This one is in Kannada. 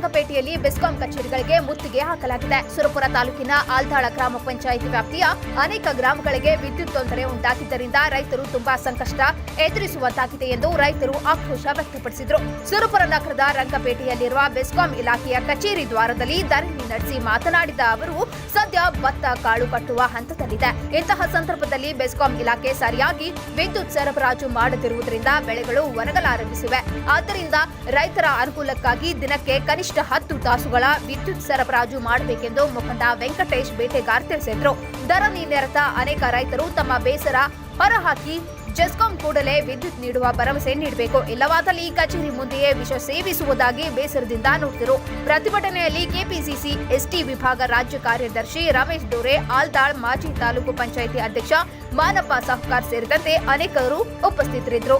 ರಂಗಪೇಟೆಯಲ್ಲಿ ಬೆಸ್ಕಾಂ ಕಚೇರಿಗಳಿಗೆ ಮುತ್ತಿಗೆ ಹಾಕಲಾಗಿದೆ. ಸುರಪುರ ತಾಲೂಕಿನ ಆಲ್ದಾಳ ಗ್ರಾಮ ಪಂಚಾಯಿತಿ ವ್ಯಾಪ್ತಿಯ ಅನೇಕ ಗ್ರಾಮಗಳಿಗೆ ವಿದ್ಯುತ್ ತೊಂದರೆ ಉಂಟಾಗಿದ್ದರಿಂದ ರೈತರು ತುಂಬಾ ಸಂಕಷ್ಟ ಎದುರಿಸುವಂತಾಗಿದೆ ಎಂದು ರೈತರು ಆಕ್ರೋಶ ವ್ಯಕ್ತಪಡಿಸಿದರು. ಸುರಪುರ ನಗರದ ರಂಗಪೇಟೆಯಲ್ಲಿರುವ ಬೆಸ್ಕಾಂ ಇಲಾಖೆಯ ಕಚೇರಿ ದ್ವಾರದಲ್ಲಿ ಧರಣಿ ನಡೆಸಿ ಮಾತನಾಡಿದ ಅವರು, ಸದ್ಯ ಭತ್ತ ಕಾಳು ಕಟ್ಟುವ ಹಂತದಲ್ಲಿದೆ. ಇಂತಹ ಸಂದರ್ಭದಲ್ಲಿ ಬೆಸ್ಕಾಂ ಇಲಾಖೆ ಸರಿಯಾಗಿ ವಿದ್ಯುತ್ ಸರಬರಾಜು ಮಾಡುತ್ತಿರುವುದರಿಂದ ಬೆಳೆಗಳು ಒಣಗಲಾರಂಭಿಸಿವೆ. ಆದ್ದರಿಂದ ರೈತರ ಅನುಕೂಲಕ್ಕಾಗಿ ದಿನಕ್ಕೆ ಕನಿಷ್ಠ ಹತ್ತು ತಾಸುಗಳ ವಿದ್ಯುತ್ ಸರಬರಾಜು ಮಾಡಬೇಕೆಂದು ಮುಖಂಡ ವೆಂಕಟೇಶ್ ಬೇಟೆಗಾರ್ ತಿಳಿಸಿದ್ರು. ಧರಣಿ ನಿರತ ಅನೇಕ ರೈತರು ತಮ್ಮ ಬೇಸರ ಹೊರಹಾಕಿ ಜೆಸ್ಕಾಂ ಕೂಡಲೇ ವಿದ್ಯುತ್ ನೀಡುವ ಭರವಸೆ ನೀಡಬೇಕು. ಇಲ್ಲವಾದಲ್ಲಿ ಕಚೇರಿ ಮುಂದೆಯೇ ವಿಷ ಸೇವಿಸುವುದಾಗಿ ಬೇಸರದಿಂದ ನುಡಿದರು ಪ್ರತಿಭಟನೆಯಲ್ಲಿ ಕೆಪಿಸಿಸಿ, ಎಸ್ಟಿ ವಿಭಾಗ ರಾಜ್ಯ ಕಾರ್ಯದರ್ಶಿ ರಮೇಶ್ ಡೋರೆ ಆಲ್ದಾಳ್ ಮಾಜಿ ತಾಲೂಕು ಪಂಚಾಯಿತಿ ಅಧ್ಯಕ್ಷ ಮಾನಪ್ಪ ಸಹಕಾರ್ ಸೇರಿದಂತೆ ಅನೇಕರು ಉಪಸ್ಥಿತರಿದ್ದರು.